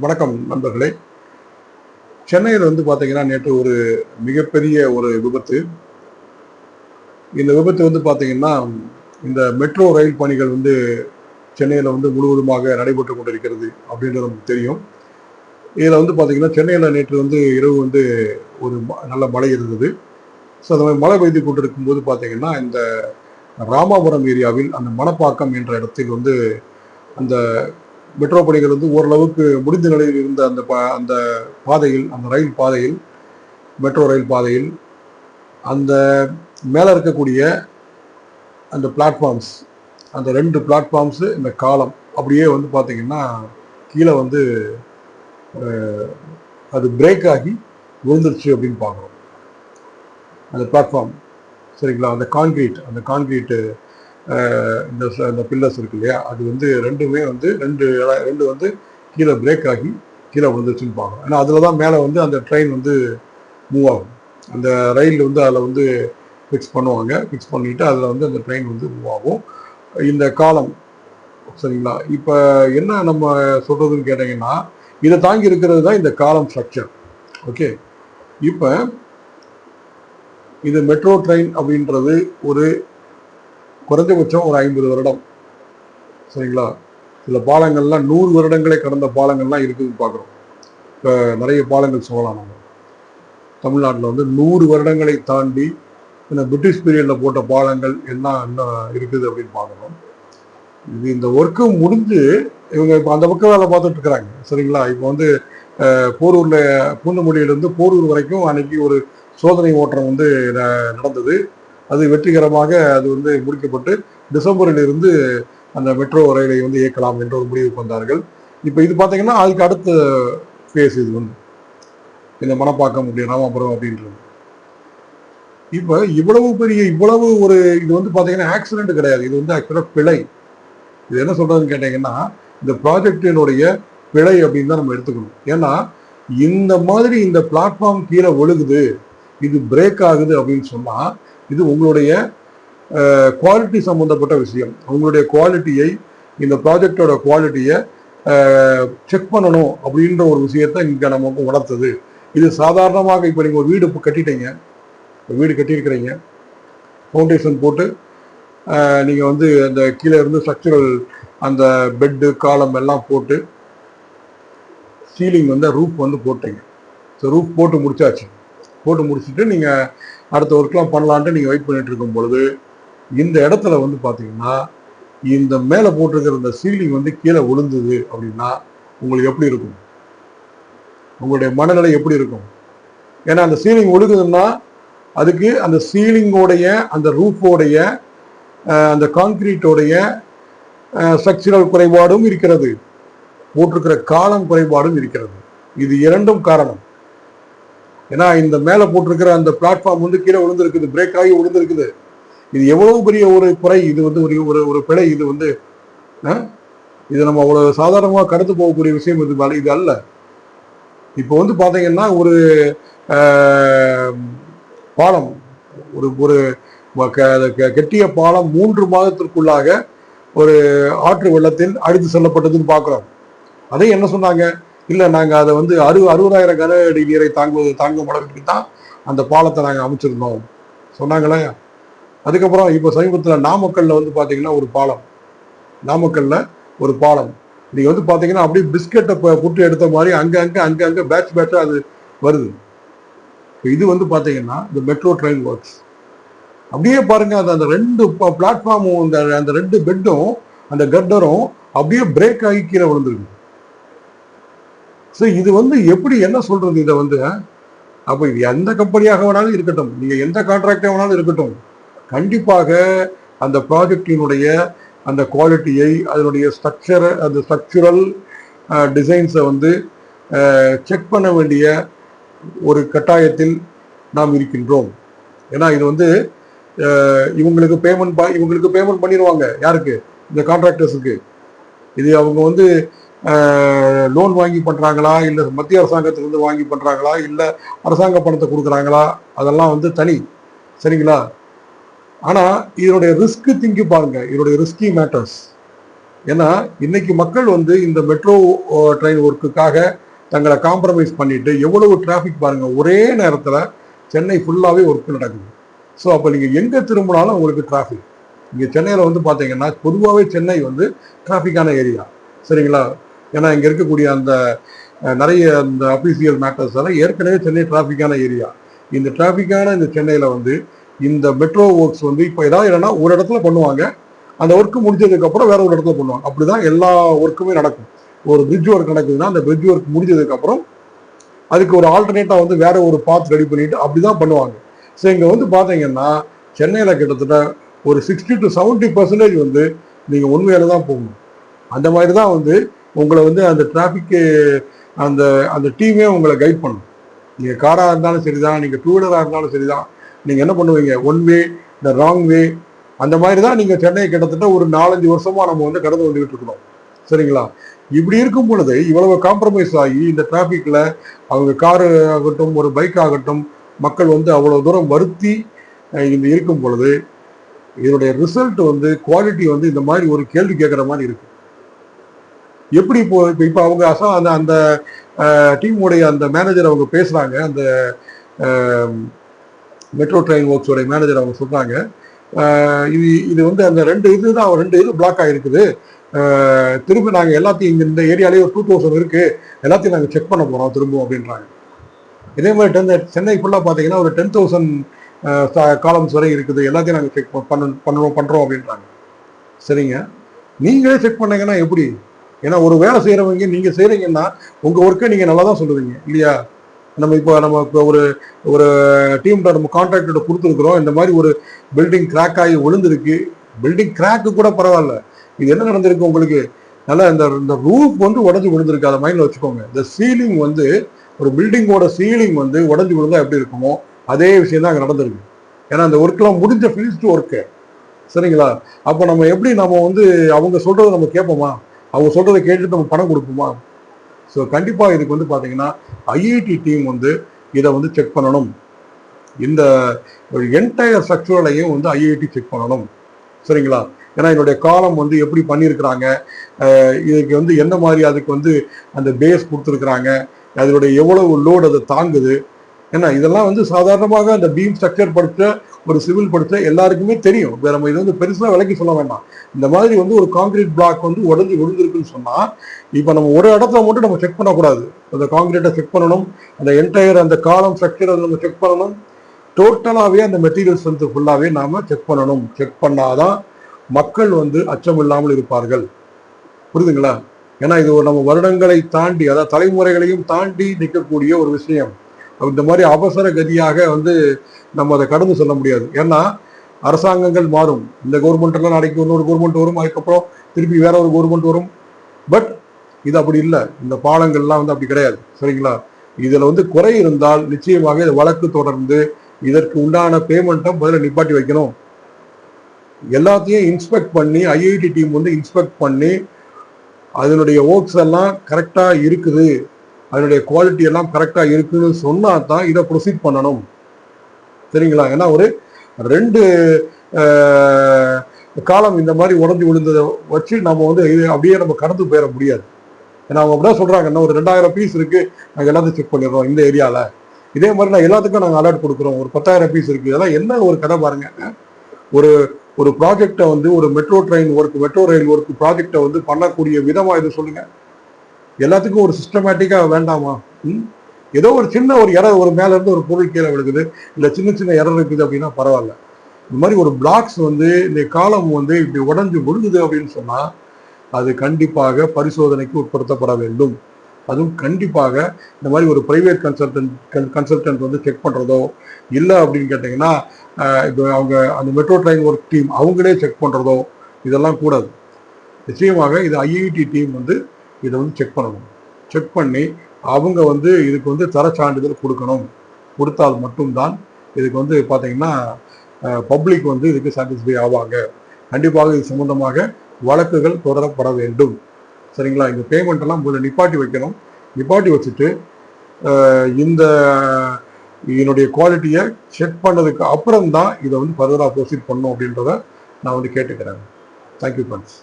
வணக்கம் நண்பர்களே. சென்னையில் வந்து பார்த்தீங்கன்னா நேற்று ஒரு மிகப்பெரிய ஒரு விபத்து. இந்த விபத்து வந்து பார்த்தீங்கன்னா இந்த மெட்ரோ ரயில் பணிகள் வந்து சென்னையில் வந்து முழுவதுமாக நடைபெற்று கொண்டிருக்கிறது அப்படின்றது நமக்கு தெரியும். இதில் வந்து பார்த்தீங்கன்னா சென்னையில் நேற்று வந்து இரவு வந்து ஒரு ம- நல்ல மழை இருந்தது. ஸோ அந்த மாதிரி மழை பெய்து கொண்டிருக்கும் போது பார்த்தீங்கன்னா இந்த ராமாபுரம் ஏரியாவில் அந்த மணப்பாக்கம் என்ற இடத்தில் வந்து அந்த மெட்ரோ பணிகள் வந்து ஓரளவுக்கு முடிந்த நிலையில் இருந்த அந்த பா அந்த பாதையில் அந்த ரயில் பாதையில் மெட்ரோ ரயில் பாதையில் அந்த மேலே இருக்கக்கூடிய அந்த பிளாட்ஃபார்ம்ஸ் அந்த ரெண்டு பிளாட்ஃபார்ம்ஸு இந்த காலம் அப்படியே வந்து பார்த்தீங்கன்னா கீழே வந்து அது பிரேக் ஆகி விழுந்துருச்சு அப்படின்னு பார்க்குறோம். அந்த பிளாட்ஃபார்ம் சரிங்களா? அந்த கான்கிரீட் அந்த கான்கிரீட்டு இந்த இந்த பில்லர்ஸ் இருக்கு இல்லையா? அது வந்து ரெண்டுமே வந்து ரெண்டு ரெண்டு வந்து கீழே பிரேக் ஆகி கீழே விழுந்துருச்சுன்னு பார்க்குறோம் ஏன்னா அதில் தான் மேலே வந்து அந்த ட்ரெயின் வந்து மூவ் ஆகும். அந்த ரயில் வந்து அதில் வந்து ஃபிக்ஸ் பண்ணுவாங்க. ஃபிக்ஸ் பண்ணிவிட்டு அதில் வந்து அந்த ட்ரெயின் வந்து மூவ் ஆகும். இந்த காலம் சரிங்களா? இப்போ என்ன நம்ம சொல்கிறதுன்னு கேட்டிங்கன்னா இதை தாங்கி இருக்கிறது தான் இந்த காலம் ஸ்ட்ரக்சர் ஓகே இப்போ இது மெட்ரோ ட்ரெயின் அப்படின்றது ஒரு குறைஞ்சபட்சம் ஒரு ஐம்பது வருடம். சரிங்களா? சில பாலங்கள்லாம் நூறு வருடங்களே கடந்த பாலங்கள்லாம் இருக்குதுன்னு பார்க்குறோம். இப்போ நிறைய பாலங்கள் சொல்லலாம் நம்ம. தமிழ்நாட்டில் வந்து நூறு வருடங்களை தாண்டி இந்த பிரிட்டிஷ் பீரியடில் போட்ட பாலங்கள் என்ன என்ன இருக்குது அப்படின்னு பார்க்குறோம். இது இந்த ஒர்க்கு முடிஞ்சு இவங்க இப்போ அந்த பக்கம் வேலை பார்த்துட்டு இருக்கிறாங்க. சரிங்களா? இப்போ வந்து போரூரில் பூந்தமொழியிலேருந்து போரூர் வரைக்கும் அன்னைக்கு ஒரு சோதனை ஓட்டம் வந்து ந- நடந்தது. அது வெற்றிகரமாக அது வந்து முடிக்கப்பட்டு டிசம்பரில் இருந்து அந்த மெட்ரோ ரயிலை வந்து இயக்கலாம் என்ற ஒரு முடிவுக்கு வந்தார்கள். இப்போ இது பார்த்தீங்கன்னா அதுக்கு அடுத்த ஃபேஸ் இது வந்து. இந்த மனப்பாக்கம் அப்படி ராமாபுரம் அப்படின்றது. இப்போ இவ்வளவு பெரிய இவ்வளவு ஒரு இது வந்து பார்த்தீங்கன்னா ஆக்சிடென்ட் கிடையாது. இது வந்து ஆக்சுவலாக பிழை. இது என்ன சொல்றதுன்னு கேட்டீங்கன்னா இந்த ப்ராஜெக்டினுடைய பிழை அப்படின்னு தான் நம்ம எடுத்துக்கணும். ஏன்னா இந்த மாதிரி இந்த பிளாட்ஃபார்ம் கீழே ஒழுகுது இது பிரேக் ஆகுது அப்படின்னு சொன்னால் இது உங்களுடைய குவாலிட்டி சம்பந்தப்பட்ட விஷயம். உங்களுடைய குவாலிட்டியை இந்த ப்ராஜெக்டோட குவாலிட்டியை செக் பண்ணணும் அப்படின்ற ஒரு விஷயத்தை இங்கே நமக்கு உணர்த்தது. இது சாதாரணமாக இப்போ நீங்கள் ஒரு வீடு கட்டிட்டீங்க. வீடு கட்டியிருக்கிறீங்க. ஃபவுண்டேஷன் போட்டு நீங்கள் வந்து அந்த கீழே இருந்து ஸ்ட்ரக்சரல் அந்த பெட்டு காலம் எல்லாம் போட்டு சீலிங் வந்து ரூப் வந்து போட்டீங்க. ஸோ ரூப் போட்டு முடிச்சாச்சு. போட்டு முடிச்சுட்டு நீங்கள் அடுத்த ஒர்க்லாம் பண்ணலான்ட்டு நீங்கள் வெயிட் பண்ணிட்டு இருக்கும் பொழுது இந்த இடத்துல வந்து பார்த்தீங்கன்னா இந்த மேலே போட்டிருக்கிற இந்த சீலிங் வந்து கீழே விழுந்தது அப்படின்னா உங்களுக்கு எப்படி இருக்கும்? உங்களுடைய மனநிலை எப்படி இருக்கும்? ஏன்னா அந்த சீலிங் ஒழுகுதுன்னா அதுக்கு அந்த சீலிங்கோடைய அந்த ரூஃபோடைய அந்த கான்கிரீட்டோடைய ஸ்ட்ரக்சரல் குறைபாடும் இருக்கிறது. போட்டிருக்கிற காலம் குறைபாடும் இருக்கிறது. இது இரண்டும் காரணம். ஏன்னா இந்த மேலே போட்டிருக்கிற அந்த பிளாட்ஃபார்ம் வந்து கீழே விழுந்திருக்குது பிரேக் ஆகி விழுந்திருக்குது. இது எவ்வளவு பெரிய ஒரு குறை இது வந்து ஒரு ஒரு ஒரு பிழை இது வந்து இது நம்ம அவ்வளோ சாதாரணமாக கடந்து போகக்கூடிய விஷயம் இது இது அல்ல. இப்போ வந்து பார்த்தீங்கன்னா ஒரு பாலம் ஒரு ஒரு கெட்டிய பாலம் மூன்று மாதத்திற்குள்ளாக ஒரு ஆற்று வெள்ளத்தில் அடித்து செல்லப்பட்டதுன்னு பார்க்குறோம் அதே என்ன சொன்னாங்க? இல்லை நாங்கள் அதை வந்து அறு அறுபதாயிரம் கன அடி நீரை தாங்குவது தாங்கும் அளவுக்கு தான் அந்த பாலத்தை நாங்கள் அமைச்சிருந்தோம். சொன்னாங்களே? அதுக்கப்புறம் இப்போ சமீபத்தில் நாமக்கல்ல வந்து பார்த்தீங்கன்னா ஒரு பாலம். நாமக்கல்ல ஒரு பாலம். நீங்கள் வந்து பார்த்தீங்கன்னா அப்படியே பிஸ்கெட்டை புட்டு எடுத்த மாதிரி அங்கே அங்கே அங்கே அங்கே பேட்ச் பேட்சாக அது வருது. இது வந்து பார்த்தீங்கன்னா இந்த மெட்ரோ ட்ரெயின் ஒர்க்ஸ். அப்படியே பாருங்க அது அந்த ரெண்டு பிளாட்ஃபார்மும் இந்த அந்த ரெண்டு பெட்டும் அந்த கட்டரும் அப்படியே பிரேக் ஆகி கீழே விழுந்துருக்கு ஸோ இது வந்து எப்படி என்ன சொல்றது இதை வந்து? அப்போ இது எந்த கம்பெனியாக வேணாலும் இருக்கட்டும். நீங்கள் எந்த கான்ட்ராக்டாக வேணாலும் இருக்கட்டும். கண்டிப்பாக அந்த ப்ராஜெக்டினுடைய அந்த குவாலிட்டியை அதனுடைய ஸ்ட்ரக்சரை அந்த ஸ்ட்ரக்சுரல் டிசைன்ஸை வந்து செக் பண்ண வேண்டிய ஒரு கட்டாயத்தில் நாம் இருக்கின்றோம். ஏன்னா இது வந்து இவங்களுக்கு பேமெண்ட் இவங்களுக்கு பேமெண்ட் பண்ணிடுவாங்க. யாருக்கு? இந்த கான்ட்ராக்டர்ஸுக்கு இது அவங்க வந்து லோன் வாங்கி பண்ணுறாங்களா இல்லை மத்திய அரசாங்கத்திலிருந்து வாங்கி பண்ணுறாங்களா இல்லை அரசாங்க பணத்தை கொடுக்குறாங்களா? அதெல்லாம் வந்து தனி. சரிங்களா? ஆனால் இதனுடைய ரிஸ்க் திங்கி பாருங்க. இதனுடைய ரிஸ்கி மேட்டர்ஸ் ஏன்னா இன்னைக்கு மக்கள் வந்து இந்த மெட்ரோ ட்ரெயின் ஒர்க்குக்காக தங்களை காம்ப்ரமைஸ் பண்ணிட்டு எவ்வளவு டிராஃபிக் பாருங்கள் ஒரே நேரத்தில் சென்னை ஃபுல்லாகவே ஒர்க் நடக்குது. ஸோ அப்போ நீங்கள் எங்கே திரும்பினாலும் உங்களுக்கு டிராஃபிக் இங்கே சென்னையில் வந்து பார்த்தீங்கன்னா பொதுவாகவே சென்னை வந்து டிராஃபிக்கான ஏரியா சரிங்களா? ஏன்னா இங்கே இருக்கக்கூடிய அந்த நிறைய அந்த அபிஷியல் மேட்டர்ஸ் எல்லாம் ஏற்கனவே சென்னை டிராஃபிக்கான ஏரியா இந்த டிராஃபிக்கான இந்த சென்னையில் வந்து இந்த மெட்ரோ ஒர்க்ஸ் வந்து இப்போ ஏதாவது என்னன்னா ஒரு இடத்துல பண்ணுவாங்க. அந்த ஒர்க்கு முடிஞ்சதுக்கப்புறம் வேற ஒரு இடத்துல பண்ணுவாங்க. அப்படிதான் எல்லா ஒர்க்குமே நடக்கும். ஒரு பிரிட்ஜ் ஒர்க் நடக்குதுன்னா அந்த பிரிட்ஜ் ஒர்க் முடிஞ்சதுக்கப்புறம் அதுக்கு ஒரு ஆல்டர்னேட்டாக வந்து வேற ஒரு பாத் ரெடி பண்ணிட்டு அப்படிதான் பண்ணுவாங்க. ஸோ இங்கே வந்து பார்த்தீங்கன்னா சென்னையில் கிட்டத்தட்ட ஒரு சிக்ஸ்டி டு செவன்ட்டி பர்சன்டேஜ் வந்து நீங்கள் உண்மையில தான் போகணும். அந்த மாதிரி தான் வந்து உங்களை வந்து அந்த டிராஃபிக்கு அந்த அந்த டீமே உங்களை கைட் பண்ணும். நீங்கள் காராக இருந்தாலும் சரிதான் நீங்கள் டூ வீலராக இருந்தாலும் சரிதான். நீங்கள் என்ன பண்ணுவீங்க? ஒன் வே இந்த ராங் வே அந்த மாதிரி தான் நீங்கள் சென்னை கிட்டத்தட்ட ஒரு நாலஞ்சு வருஷமாக நம்ம வந்து கடந்து வந்துக்கிட்டு இருக்கணும் சரிங்களா? இப்படி இருக்கும் பொழுது இவ்வளவு காம்ப்ரமைஸ் ஆகி இந்த டிராஃபிக்கில் அவங்க காரு ஆகட்டும் ஒரு பைக் ஆகட்டும் மக்கள் வந்து அவ்வளோ தூரம் வருத்தி இங்கே இந்த இருக்கும் பொழுது இதனுடைய ரிசல்ட் வந்து குவாலிட்டி வந்து இந்த மாதிரி ஒரு கேள்வி கேட்குற மாதிரி இருக்குது எப்படி இப்போ இப்போ இப்போ அவங்க அசா அந்த அந்த டீமுடைய அந்த மேனேஜர் அவங்க பேசுகிறாங்க அந்த மெட்ரோ ட்ரெயின் ஒர்க்ஸோடைய மேனேஜர் அவங்க சொல்கிறாங்க இது இது வந்து அந்த ரெண்டு இது தான் ரெண்டு இது பிளாக் ஆகிருக்குது திரும்ப நாங்கள் எல்லாத்தையும் இந்த ஏரியாலேயே ஒரு டூ தௌசண்ட் இருக்குது எல்லாத்தையும் நாங்கள் செக் பண்ண போகிறோம் திரும்பவும் அப்படின்றாங்க. இதே மாதிரி டென் சென்னை ஃபுல்லாக பார்த்தீங்கன்னா ஒரு டென் தௌசண்ட் காலம்ஸ் வரை இருக்குது. எல்லாத்தையும் நாங்கள் செக் பண்ண பண்ணுறோம் பண்ணுறோம் அப்படின்றாங்க. சரிங்க. நீங்களே செக் பண்ணீங்கன்னா எப்படி? ஏன்னா ஒரு வேலை செய்கிறவங்க நீங்கள் செய்கிறீங்கன்னா உங்கள் ஒர்க்கை நீங்கள் நல்லா தான் சொல்லுவீங்க. இல்லையா? நம்ம இப்போ நம்ம இப்போ ஒரு ஒரு டீம்கிட்ட நம்ம கான்ட்ராக்டர்கிட்ட கொடுத்துருக்குறோம். இந்த மாதிரி ஒரு பில்டிங் கிராக் ஆகி விழுந்திருக்கு. பில்டிங் கிராக்கு கூட பரவாயில்ல. இது என்ன நடந்திருக்கு உங்களுக்கு? நல்லா இந்த இந்த ரூஃப் வந்து உடஞ்சி விழுந்திருக்கு. அதை மைண்டில் வச்சுக்கோங்க. இந்த சீலிங் வந்து ஒரு பில்டிங்கோட சீலிங் வந்து உடஞ்சி விழுந்தா எப்படி இருக்குமோ அதே விஷயம் தான் அங்கே நடந்திருக்கு. ஏன்னா அந்த ஒர்க்கெலாம் முடிஞ்ச ஃபினிஷ்டு ஒர்க்கு சரிங்களா? அப்போ நம்ம எப்படி நம்ம வந்து அவங்க சொல்கிறத நம்ம கேட்போமா? அவங்க சொல்றதை கேட்டுட்டு நம்ம பணம் கொடுப்போமா? ஸோ கண்டிப்பாக இதுக்கு வந்து பார்த்தீங்கன்னா ஐஐடி டீம் வந்து இதை வந்து செக் பண்ணணும். இந்த ஒரு என்டையர் ஸ்ட்ரக்சரலையும் வந்து ஐஐடி செக் பண்ணணும். சரிங்களா? ஏன்னா என்னுடைய காலம் வந்து எப்படி பண்ணியிருக்கிறாங்க? இதுக்கு வந்து என்ன மாதிரி அதுக்கு வந்து அந்த பேஸ் கொடுத்துருக்குறாங்க? அதனுடைய எவ்வளவு லோடு அதை தாங்குது? ஏன்னா இதெல்லாம் வந்து சாதாரணமாக அந்த பீம் ஸ்ட்ரக்சர் படுத்த ஒரு சிவில் படுத்த எல்லாருக்குமே தெரியும். வேற நம்ம இது வந்து பெருசாக விலைக்கு சொல்ல வேண்டாம். இந்த மாதிரி வந்து ஒரு காங்கிரீட் பிளாக் வந்து உடஞ்சி விழுந்திருக்குன்னு சொன்னா இப்போ நம்ம ஒரு இடத்துல மட்டும் நம்ம செக் பண்ணக்கூடாது. அந்த காங்கிரீட்டை செக் பண்ணணும். அந்த என்டையர் அந்த காலம் ஸ்ட்ரக்சர் அதை நம்ம செக் பண்ணணும். டோட்டலாகவே அந்த மெட்டீரியல்ஸ் வந்து ஃபுல்லாகவே நாம செக் பண்ணணும். செக் பண்ணாதான் மக்கள் வந்து அச்சம் இல்லாமல் இருப்பார்கள். புரியுதுங்களா? ஏன்னா இது ஒரு நம்ம வருடங்களை தாண்டி அதாவது தலைமுறைகளையும் தாண்டி நிற்கக்கூடிய ஒரு விஷயம். இந்த மாதிரி அவசர கதியாக வந்து நம்ம அதை கடந்து செல்ல முடியாது. ஏன்னா அரசாங்கங்கள் மாறும். இந்த கவர்மெண்ட்லாம் நாளைக்கு இன்னொரு கவர்மெண்ட் வரும் அதுக்கப்புறம் திருப்பி வேற ஒரு கவர்மெண்ட் வரும். பட் இது அப்படி இல்லை. இந்த பாலங்கள்லாம் வந்து அப்படி கிடையாது. சரிங்களா? இதில் வந்து குறை இருந்தால் நிச்சயமாக இது வழக்கு தொடர்ந்து இதற்கு உண்டான பேமெண்ட்டை முதல்ல நிப்பாட்டி வைக்கணும். எல்லாத்தையும் இன்ஸ்பெக்ட் பண்ணி ஐஐடி டீம் வந்து இன்ஸ்பெக்ட் பண்ணி அதனுடைய ஒர்க்ஸ் எல்லாம் கரெக்டாக இருக்குது. அதனுடைய குவாலிட்டி எல்லாம் கரெக்டாக இருக்குன்னு சொன்னால் தான் இதை ப்ரொசீட் பண்ணணும். சரிங்களா? ஏன்னா ஒரு ரெண்டு காலம் இந்த மாதிரி உடஞ்சி விழுந்ததை வச்சு நம்ம வந்து இது அப்படியே நம்ம கடந்து போயிட முடியாது. ஏன்னா அவங்க அப்படியே சொல்கிறாங்க இன்னும் ஒரு ரெண்டாயிரம் பீஸ் இருக்குது நாங்கள் எல்லாத்தையும் செக் பண்ணிடுறோம் இந்த ஏரியாவில் இதே மாதிரி நான் எல்லாத்துக்கும் நாங்கள் அலர்ட் கொடுக்குறோம் ஒரு பத்தாயிரம் பீஸ் இருக்குது இதெல்லாம் என்ன ஒரு கதை பாருங்க. ஒரு ஒரு ப்ராஜெக்டை வந்து ஒரு metro train work metro rail work ப்ராஜெக்டை வந்து பண்ணக்கூடிய விதமாக இது சொல்லுங்கள் எல்லாத்துக்கும் ஒரு சிஸ்டமேட்டிக்காக வேண்டாமா? ம்? ஏதோ ஒரு சின்ன ஒரு எரர் ஒரு மேலேருந்து ஒரு பொருள் கீழே விழுகுது. இல்லை சின்ன சின்ன எரர் இருக்குது அப்படின்னா பரவாயில்ல. இந்த மாதிரி ஒரு பிளாக்ஸ் வந்து இந்த காலம் வந்து இப்படி உடஞ்சு விழுகுது அப்படின்னு சொன்னால் அது கண்டிப்பாக பரிசோதனைக்கு உட்படுத்தப்பட வேண்டும். அதுவும் கண்டிப்பாக இந்த மாதிரி ஒரு ப்ரைவேட் கன்சல்டன்ட் கன்சல்டன்ட் வந்து செக் பண்ணுறதோ இல்லை அப்படின்னு கேட்டிங்கன்னா இப்போ அவங்க அந்த மெட்ரோ ட்ரெயின் ஒர்க் டீம் அவங்களே செக் பண்ணுறதோ இதெல்லாம் கூடாது. நிச்சயமாக இது ஐஐடி டீம் வந்து இதை வந்து செக் பண்ணணும். செக் பண்ணி அவங்க வந்து இதுக்கு வந்து தர சான்றிதழ் கொடுக்கணும். கொடுத்தால் மட்டும்தான் இதுக்கு வந்து பார்த்தீங்கன்னா பப்ளிக் வந்து இதுக்கு சாட்டிஸ்ஃபை ஆவாங்க. கண்டிப்பாக இது சம்பந்தமாக வழக்குகள் தொடரப்பட வேண்டும். சரிங்களா? இந்த பேமெண்ட்டெல்லாம் முதல்ல நிப்பாட்டி வைக்கணும். நிப்பாட்டி வச்சுட்டு இந்த இதனுடைய குவாலிட்டியை செக் பண்ணதுக்கு அப்புறம் தான் இதை வந்து ஃபர்தராக ப்ரொசீட் பண்ணணும் அப்படின்றத நான் வந்து கேட்டுக்கிறேன். Thank you friends